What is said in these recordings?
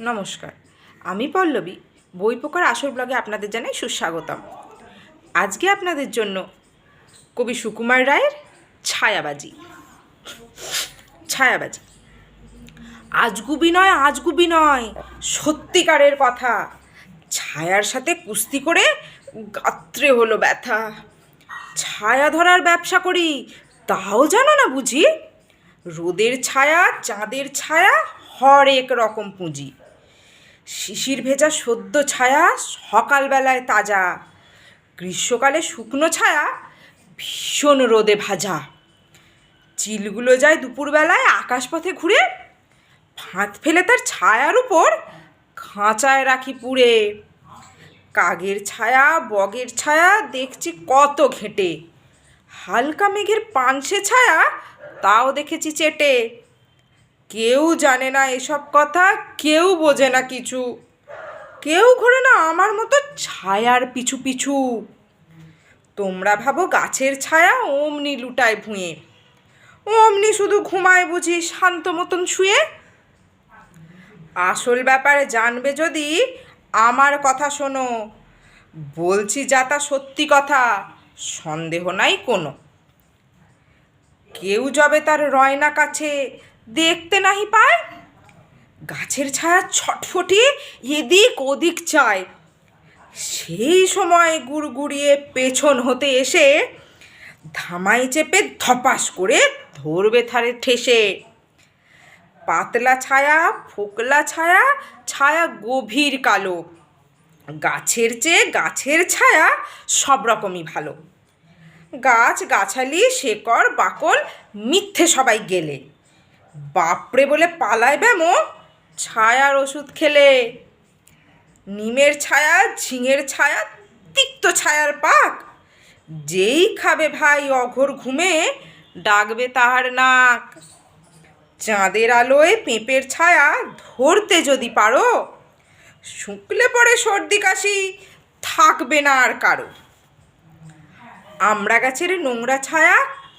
নমস্কার, আমি পল্লবী, বই পোকার আসর ব্লগে আপনাদের জানাই সুস্বাগতম। আজকে আপনাদের জন্য কবি সুকুমার রায়ের ছায়াবাজি। ছায়াবাজি। আজগুবি নয় আজগুবি নয় সত্যিকারের কথা। ছায়ার সাথে কুস্তি করে গাত্রে হলো ব্যথা। ছায়া ধরার ব্যবসা করি, তাও জানো না বুঝি? রোদের ছায়া, চাঁদের ছায়া, হরেক রকম পুঁজি। শিশির ভেজা সদ্য ছায়া সকালবেলায় তাজা। গ্রীষ্মকালে শুকনো ছায়া ভীষণ রোদে ভাজা। চিলগুলো যায় দুপুরবেলায় আকাশপথে ঘুরে, ফাঁদ ফেলে তার ছায়ার উপর খাঁচায় রাখি পুড়ে। কাগের ছায়া, বগের ছায়া, দেখছি কত ঘেঁটে। হালকা মেঘের পানসে ছায়া, তাও দেখেছি চেটে। কেউ জানে না এসব কথা, কেউ বোঝে না কিছু। কেউ ঘোরে না আমার মতো ছায়ার পিছু পিছু। তোমরা ভাবো গাছের ছায়া অমনি লুটায় ভুঁয়ে। অমনি শুধু ঘুমায় বুঝি শান্ত মতন শুয়ে। আসল ব্যাপারে জানবে যদি আমার কথা শোনো। বলছি যা তা সত্যি কথা, সন্দেহ নাই কোনো। কেউ যাবে তার রয়না কাছে দেখতে নাহি পায়? গাছের ছায়া ছটফটিয়ে এদিক ওদিক চায়। সেই সময় গুড়গুড়িয়ে পেছন হতে এসে ধামাই চেপে ধপাস করে ধরবে থারে ঠেসে। পাতলা ছায়া, ফোকলা ছায়া ছায়া গভীর কালো। গাছের চেয়ে গাছের ছায়া সব রকমই ভালো। গাছ, গাছালি, শেকড়, বাকল মিথ্যে সবাই গেলে। বাপরে বলে পালায় ব্যামো ছায়ার ওষুধ খেলে। নিমের ছায়া, ঝিঙের ছায়া, তিক্ত ছায়ার পাক। যেই খাবে ভাই অঘোর ঘুমে, ডাকবে তাহার নাক। চাঁদের আলোয় পেঁপের ছায়া ধরতে যদি পারো, শুকলে পরে সর্দি কাশি থাকবে না আর কারও। আমরা গাছের নোংরা ছায়া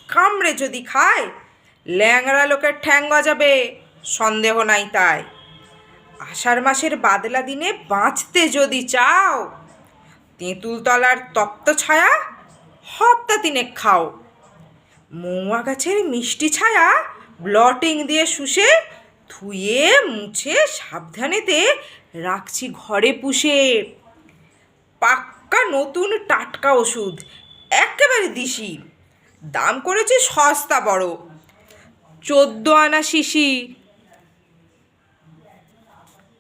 কামড়ে যদি খায় ল্যাংড়া লোকের ঠ্যাং গজাবে, সন্দেহ নাই তাই। আষাঢ় মাসের বাদলা দিনে বাঁচতে যদি চাও তেঁতুল তলার তপ্ত ছায়া হপ্তা তিনেক খাও। মৌয়া গাছের মিষ্টি ছায়া ব্লটিং দিয়ে শুষে, ধুয়ে, মুছে, সাবধানেতে রাখছি ঘরে পুষে। পাক্কা নতুন টাটকা ওষুধ, একেবারে দিশি। দাম করেছে সস্তা বড়। চোদ্দ আনা শিশি।